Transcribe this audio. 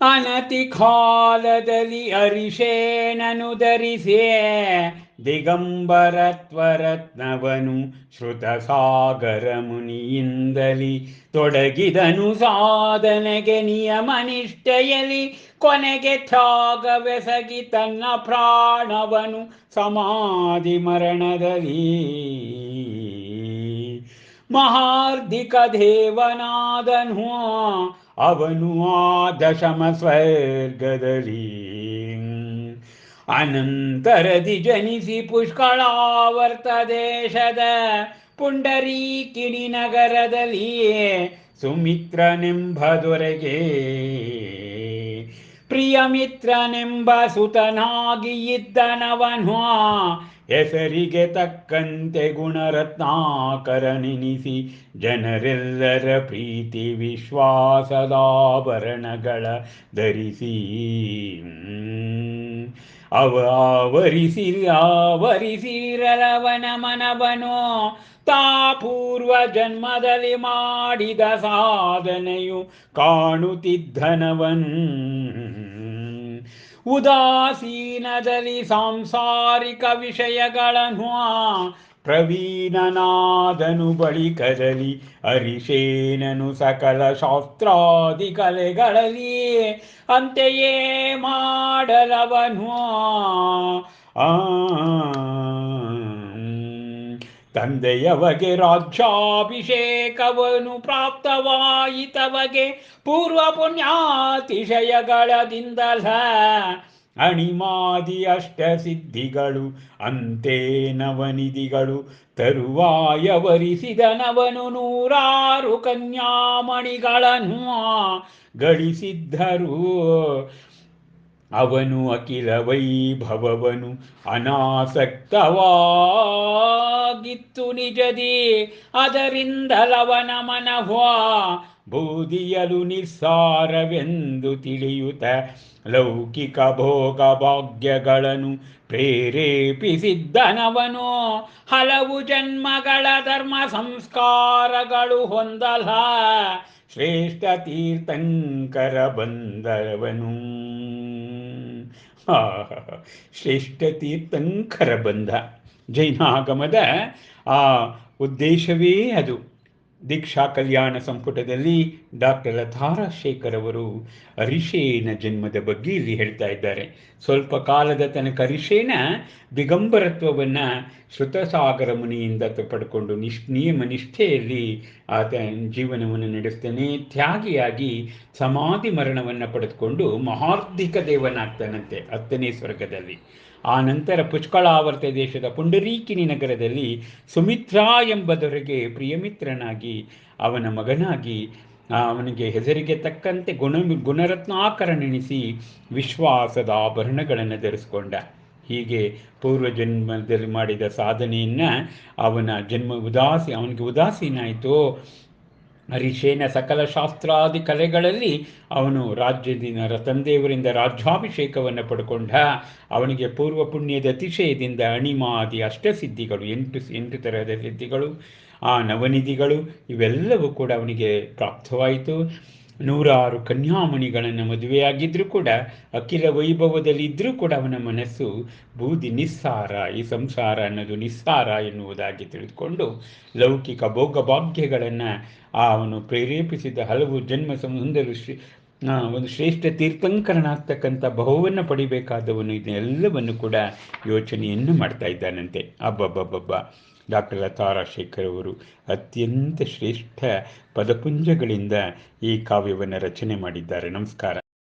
ಅನತಿ ಕಾಲದಲ್ಲಿ ಅರಿಷೇಣನು ಧರಿಸೇ ದಿಗಂಬರತ್ವರತ್ನವನು ಶ್ರುತ ಸಾಗರ ಮುನಿಯಿಂದಲಿ ತೊಡಗಿದನು ಸಾಧನೆಗೆ ನಿಯಮ ನಿಷ್ಠೆಯಲಿ ಕೊನೆಗೆ ತ್ಯಾಗವೆಸಗಿ ತನ್ನ ಪ್ರಾಣವನು ಸಮಾಧಿ ಮರಣದಲ್ಲಿ. ಮಹಾರ್ಧಿಕ ದೇವನಾದನು ಅವನು ಆ ದಶಮ ಸ್ವರ್ಗದಲ್ಲಿ. ಅನಂತರದಿ ಜನಿಸಿ ಪುಷ್ಕಳಾವರ್ತ ದೇಶದ ಪುಂಡರೀಕಿಣಿ ನಗರದಲ್ಲಿಯೇ ಸುಮಿತ್ರನೆಂಬ ದೊರೆಗೆ. ಪ್ರಿಯ ಮಿತ್ರನೆಂಬ ಸುತನಾಗಿ ಇದ್ದನವನು ಹೆಸರಿಗೆ ತಕ್ಕಂತೆ ಗುಣರತ್ನಾಕರನೆನಿಸಿ ಜನರೆಲ್ಲರ ಪ್ರೀತಿ ವಿಶ್ವಾಸದಾಭರಣಗಳ ಧರಿಸಿ. ಅವ ಆವರಿಸಿರಿ, ಆವರಿಸಿರಲವನ ಮನವನು. ತಾ ಪೂರ್ವ ಜನ್ಮದಲ್ಲಿ ಮಾಡಿದ ಸಾಧನೆಯು ಕಾಣುತ್ತಿದ್ದನವನು. ಉದಾಸೀನದಲ್ಲಿ ಸಾಂಸಾರಿಕ ವಿಷಯಗಳನ್ನು ಪ್ರವೀಣನಾದನು ಬಳಿಕದಲ್ಲಿ ಅರಿಶೇನನು ಸಕಲ ಶಾಸ್ತ್ರಾದಿ ಕಲೆಗಳಲ್ಲಿ ಅಂತೆಯೇ ಮಾಡಲವನು ಆ. ತಂದೆಯವಗೆ ರಾಜ್ಯಾಭಿಷೇಕವನು ಪ್ರಾಪ್ತವಾಯಿತವಗೆ ಪೂರ್ವ ಪುಣ್ಯಾತಿಶಯಗಳದಿಂದಲ ಅಣಿಮಾದಿ ಅಷ್ಟ ಸಿದ್ಧಿಗಳು, ಅಂತೆ ನವನಿಧಿಗಳು, ತರುವಾಯ ವರಿಸಿದನವನು ನೂರಾರು ಕನ್ಯಾಮಣಿಗಳನ್ನು ಗಳಿಸಿದ್ದರು. ಅವನು ಅಖಿಲ ವೈಭವವನು ಅನಾಸಕ್ತವಾಗಿತ್ತು ನಿಜದಿ. ಅದರಿಂದ ಲವನ ಮನವ ಬೂದಿಯಲು ನಿಸ್ಸಾರವೆಂದು ತಿಳಿಯುತ್ತ ಲೌಕಿಕ ಭೋಗ ಭಾಗ್ಯಗಳನ್ನು ಪ್ರೇರೇಪಿಸಿದ್ದನವನು. ಹಲವು ಜನ್ಮಗಳ ಧರ್ಮ ಸಂಸ್ಕಾರಗಳು ಹೊಂದಲ. ಶ್ರೇಷ್ಠ ತೀರ್ಥಂಕರ ಬಂದವನು. ಶ್ರೇಷ್ಠ ತೀರ್ಥಂಕರ ಬಂಧ ಜೈನಾಗಮದ ಆ ಉದ್ದೇಶವೇ ಅದು. ದೀಕ್ಷಾ ಕಲ್ಯಾಣ ಸಂಪುಟದಲ್ಲಿ ಡಾಕ್ಟರ್ ಲತಾರಾಶೇಖರ್ ಅವರು ಅರಿಶೇನ ಜನ್ಮದ ಬಗ್ಗೆ ಇಲ್ಲಿ ಹೇಳ್ತಾ ಇದ್ದಾರೆ. ಸ್ವಲ್ಪ ಕಾಲದ ತನಕ ಅರಿಷೇನ ದಿಗಂಬರತ್ವವನ್ನು ಶ್ರುತಸಾಗರ ಮುನಿಯಿಂದ ಪಡ್ಕೊಂಡು ನಿಶ್ ನಿಯಮ ನಿಷ್ಠೆಯಲ್ಲಿ ಆತ ಜೀವನವನ್ನು ನಡೆಸ್ತಾನೆ, ತ್ಯಾಗಿಯಾಗಿ ಸಮಾಧಿ ಮರಣವನ್ನು ಪಡೆದುಕೊಂಡು ಮಹಾರ್ಧಿಕ ದೇವನಾಗ್ತಾನಂತೆ ಹತ್ತನೇ ಸ್ವರ್ಗದಲ್ಲಿ. ಆ ನಂತರ ಪುಷ್ಕಳಾವರ್ತ ದೇಶದ ಪುಂಡರೀಕಿನಿ ನಗರದಲ್ಲಿ ಸುಮಿತ್ರಾ ಎಂಬುದರಿಗೆ ಪ್ರಿಯಮಿತ್ರನಾಗಿ ಅವನ ಮಗನಾಗಿ ಅವನಿಗೆ ಹೆಸರಿಗೆ ತಕ್ಕಂತೆ ಗುಣ ಗುಣರತ್ನಾಕರನೆಣಿಸಿ ವಿಶ್ವಾಸದ ಆಭರಣಗಳನ್ನು ಧರಿಸ್ಕೊಂಡ. ಹೀಗೆ ಪೂರ್ವ ಜನ್ಮದಲ್ಲಿ ಮಾಡಿದ ಸಾಧನೆಯನ್ನು ಅವನ ಜನ್ಮ ಉದಾಸಿ, ಅವನಿಗೆ ಉದಾಸೀನಾಯಿತು. ಹರಿಶೇನ ಸಕಲ ಶಾಸ್ತ್ರಾದಿ ಕಲೆಗಳಲ್ಲಿ ಅವನು ರಾಜ್ಯದಿಂದ ರತಂದೇವರಿಂದ ರಾಜ್ಯಾಭಿಷೇಕವನ್ನು ಪಡ್ಕೊಂಡ. ಅವನಿಗೆ ಪೂರ್ವ ಪುಣ್ಯದ ಅತಿಶಯದಿಂದ ಅಣಿಮಾದಿ ಅಷ್ಟಸಿದ್ಧಿಗಳು, ಎಂಟು ಎಂಟು ತರಹದ ಸಿದ್ಧಿಗಳು. ಆ ನವನಿಧಿಗಳು ಇವೆಲ್ಲವೂ ಕೂಡ ಅವನಿಗೆ ಪ್ರಾಪ್ತವಾಯಿತು. ನೂರಾರು ಕನ್ಯಾಮಣಿಗಳನ್ನು ಮದುವೆಯಾಗಿದ್ದರೂ ಕೂಡ, ಅಖಿಲ ವೈಭವದಲ್ಲಿ ಇದ್ದರೂ ಕೂಡ ಅವನ ಮನಸ್ಸು ಬೂದಿ ನಿಸ್ಸಾರ, ಈ ಸಂಸಾರ ಅನ್ನೋದು ನಿಸ್ಸಾರ ಎನ್ನುವುದಾಗಿ ತಿಳಿದುಕೊಂಡು ಲೌಕಿಕ ಭೋಗಭಾಗ್ಯಗಳನ್ನು ಅವನು ಪ್ರೇರೇಪಿಸಿದ ಹಲವು ಜನ್ಮ ಸಂಬಂಧರು ಶ್ರೀ ಒಂದು ಶ್ರೇಷ್ಠ ತೀರ್ಥಂಕರನಾಗ್ತಕ್ಕಂಥ ಬಹುವನ್ನು ಪಡಿಬೇಕಾದವನು ಇದನ್ನೆಲ್ಲವನ್ನು ಕೂಡ ಯೋಚನೆಯನ್ನು ಮಾಡ್ತಾ ಇದ್ದಾನಂತೆ. ಅಬ್ಬಬ್ಬಬ್ಬಬ್ಬ. ಡಾಕ್ಟರ್ ಲತಾರಾಶೇಖರ್ ಅವರು ಅತ್ಯಂತ ಶ್ರೇಷ್ಠ ಪದಪುಂಜಗಳಿಂದ ಈ ಕಾವ್ಯವನ್ನು ರಚನೆ ಮಾಡಿದ್ದಾರೆ. ನಮಸ್ಕಾರ.